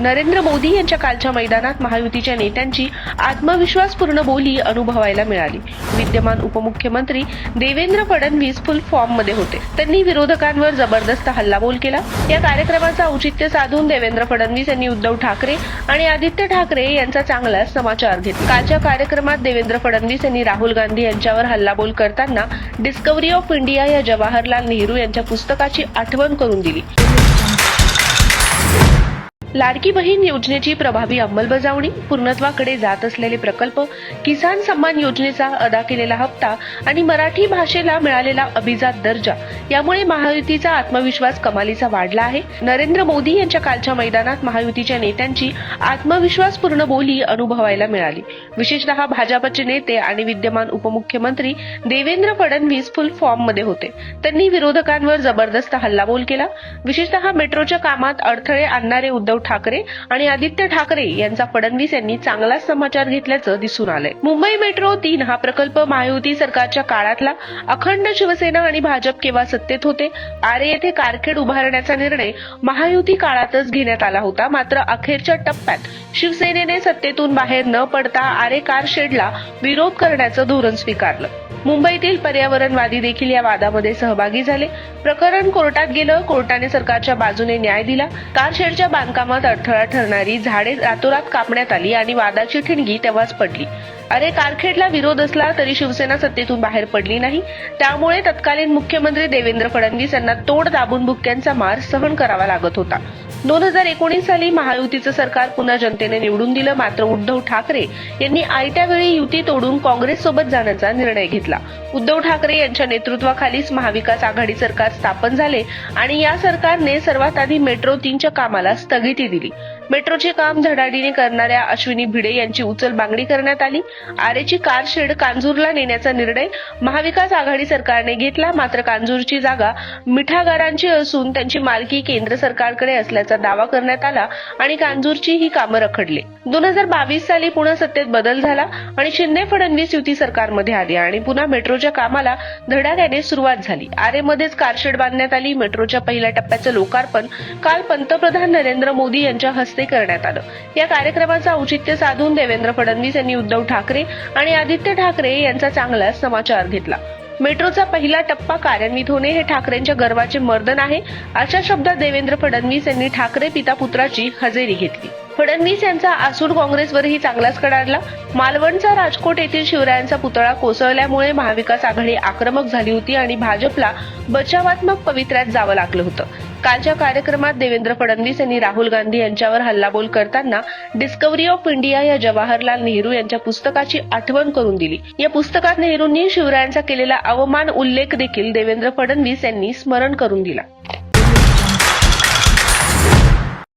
नरेंद्र मोदी यांच्या कालच्या मैदानात महायुतीच्या नेत्यांची आत्मविश्वासपूर्ण बोली अनुभवायला मिळाली. विद्यमान उपमुख्यमंत्री देवेंद्र फडणवीस फुल फॉर्ममध्ये होते. त्यांनी विरोधकांवर जबरदस्त हल्लाबोल केला. या कार्यक्रमाचं औचित्य साधून देवेंद्र फडणवीस यांनी उद्धव ठाकरे आणि आदित्य ठाकरे यांचा चांगला समाचार घेतला. कालच्या कार्यक्रमात देवेंद्र फडणवीस यांनी राहुल गांधी यांच्यावर हल्लाबोल करताना डिस्कव्हरी ऑफ इंडिया या जवाहरलाल नेहरू यांच्या पुस्तकाची आठवण करून दिली. लाडकी बहीण योजनेची प्रभावी अंमलबजावणी पूर्णत्वाकडे जात असलेले प्रकल्प किसान सन्मान योजनेचा अदा केलेला हप्ता आणि मराठी भाषेला मिळालेला अभिजात दर्जा यामुळे महायुतीचा आत्मविश्वास कमालीचा वाढला आहे. नरेंद्र मोदी यांच्या कालच्या मैदानात महायुतीच्या नेत्यांची आत्मविश्वासपूर्ण बोली अनुभवायला मिळाली. विशेषतः भाजपचे नेते आणि विद्यमान उपमुख्यमंत्री देवेंद्र फडणवीस फुल फॉर्ममध्ये होते. त्यांनी विरोधकांवर जबरदस्त हल्लाबोल केला. विशेषतः मेट्रोच्या कामात अडथळे आणणारे उद्धव ठाकरे आणि आदित्य ठाकरे यांचा फडणवीस यांनी चांगलाच समाचार घेतल्याचं दिसून आलंय. मुंबई मेट्रो तीन हा प्रकल्प महायुती सरकारच्या काळातला अखंड शिवसेना आणि भाजप केव्हा सत्तेत होते. आरे येथे कारखेड उभारण्याचा निर्णय महायुती काळातच घेण्यात आला होता. मात्र अखेरच्या टप्प्यात शिवसेनेने सत्तेतून बाहेर न पडता आरे कारशेडला विरोध करण्याचं धोरण स्वीकारलं. मुंबईतील पर्यावरणवादी देखील या वादामध्ये सहभागी झाले. प्रकरण कोर्टात गेलं कोर्टाने सरकारच्या बाजूने न्याय दिला. कारशेडच्या बांधकामात अडथळा ठरणारी झाडे रातोरात कापण्यात आली आणि वादाची ठिणगी तेव्हाच पडली. अरे कारखेडला विरोध असला तरी शिवसेना सत्तेतून बाहेर पडली नाही. त्यामुळे तत्कालीन मुख्यमंत्री देवेंद्र फडणवीस यांना तोड दाबून बुक्क्यांचा मार सहन करावा लागत होता. दोन हजार एकोणीस साली महायुतीचं सरकार पुन्हा जनतेने निवडून दिलं मात्र उद्धव ठाकरे यांनी आयत्या वेळी युती तोडून काँग्रेस सोबत जाण्याचा निर्णय घेतला. उद्धव ठाकरे यांच्या नेतृत्वाखालीच महाविकास आघाडी सरकार स्थापन झाले आणि या सरकारने सर्वात आधी मेट्रो तीनच्या कामाला स्थगिती दिली. मेट्रोचे काम धडाडीने करणाऱ्या अश्विनी भिडे यांची उचलबांगडी करण्यात आली. आरेची कारशेड कांजूरला नेण्याचा निर्णय महाविकास आघाडी सरकारने घेतला. मात्र कांजूरची जागा मिठागारांची असून त्यांची मालकी केंद्र सरकारकडे असल्याचा दावा करण्यात आला आणि कांजूरची ही कामं रखडली. दोन हजार बावीस साली पुन्हा सत्तेत बदल झाला आणि शिंदे फडणवीस युती सरकारमध्ये आली आणि पुन्हा मेट्रोच्या कामाला धडाक्याने सुरुवात झाली. आरेमध्येच कारशेड बांधण्यात आली. मेट्रोच्या पहिल्या टप्प्याचं लोकार्पण काल पंतप्रधान नरेंद्र मोदी यांच्या हस्ते करण्यात आलं. या कार्यक्रमाचं औचित्य साधून देवेंद्र फडणवीस यांनी उद्धव ठाकरे आणि आदित्य ठाकरे यांचा चांगला समाचार घेतला. मेट्रोचा पहिला टप्पा कार्यान्वित होणे हे ठाकरेंच्या गर्वाचे मर्दन आहे अशा शब्दात देवेंद्र फडणवीस यांनी ठाकरे पिता पुत्राची हजेरी घेतली. फडणवीस यांचा आसूड काँग्रेसवरही चांगलाच कडाडला. मालवणचा राजकोट येथील शिवरायांचा पुतळा कोसळल्यामुळे महाविकास आघाडी आक्रमक झाली होती आणि भाजपला बचावात्मक पवित्र्यात जावं लागलं होतं. कालच्या कार्यक्रमात देवेंद्र फडणवीस यांनी राहुल गांधी यांच्यावर हल्लाबोल करताना डिस्कव्हरी ऑफ इंडिया या जवाहरलाल नेहरू यांच्या पुस्तकाची आठवण करून दिली. या पुस्तकात नेहरूंनी शिवरायांचा केलेला अवमान उल्लेख देखील देवेंद्र फडणवीस यांनी स्मरण करून दिला.